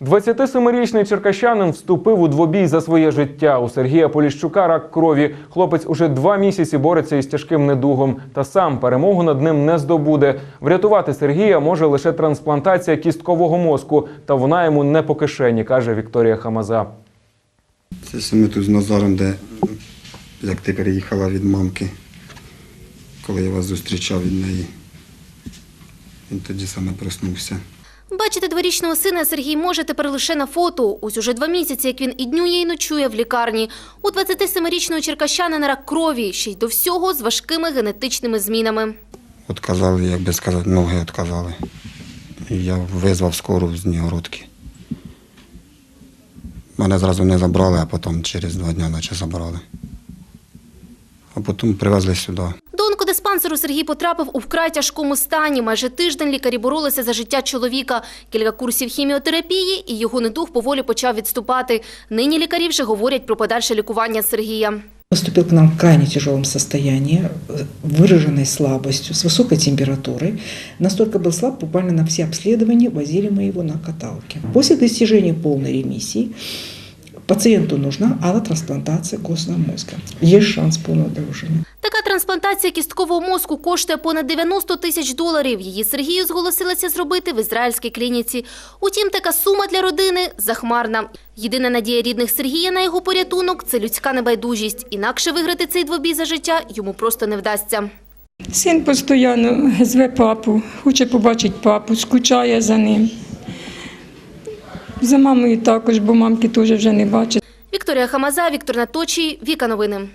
27-річний черкащанин вступив у двобій за своє життя. У Сергія Поліщука рак крові. Хлопець уже два місяці бореться із тяжким недугом. Та сам перемогу над ним не здобуде. Врятувати Сергія може лише трансплантація кісткового мозку, та вона йому не по кишені, каже Вікторія Хамаза. Це саме тут з Назаром, де як ти переїхала від мамки, коли я вас зустрічав від неї. Він тоді саме проснувся. Бачити дворічного сина Сергій може тепер лише на фото. Ось уже два місяці, як він і днює, і ночує в лікарні. У 27-річного черкащанина рак крові, ще й до всього з важкими генетичними змінами. Отказали, як би сказати, ноги відказали. Я визвав скору з Нігородки. Мене зразу не забрали, а потім через два дні наче забрали. А потім привезли сюди До онкодиспансеру Сергій потрапив у вкрай тяжкому стані. Майже тиждень лікарі боролися за життя чоловіка. Кілька курсів хіміотерапії, і його недух поволі почав відступати. Нині лікарі вже говорять про подальше лікування Сергія. Поступил к нам в крайне тяжелом состоянии, э, выраженной слабостью, с высокой температурой. Настолько был слаб, буквально на все обследования возили мы его на каталке. После достижения полной ремиссии пациенту нужна аллотрансплантация костного мозга. Есть шанс полного одужания. Така трансплантація кісткового мозку коштує понад 90 тисяч доларів. Її Сергію зголосилася зробити в ізраїльській клініці. Утім, така сума для родини захмарна. Єдина надія рідних Сергія на його порятунок – це людська небайдужість. Інакше виграти цей двобій за життя йому просто не вдасться. Син постійно зве папу, хоче побачити папу, скучає за ним. За мамою також, бо мамки теж вже не бачить. Вікторія Хамаза, Віктор Наточій, Віка Новини.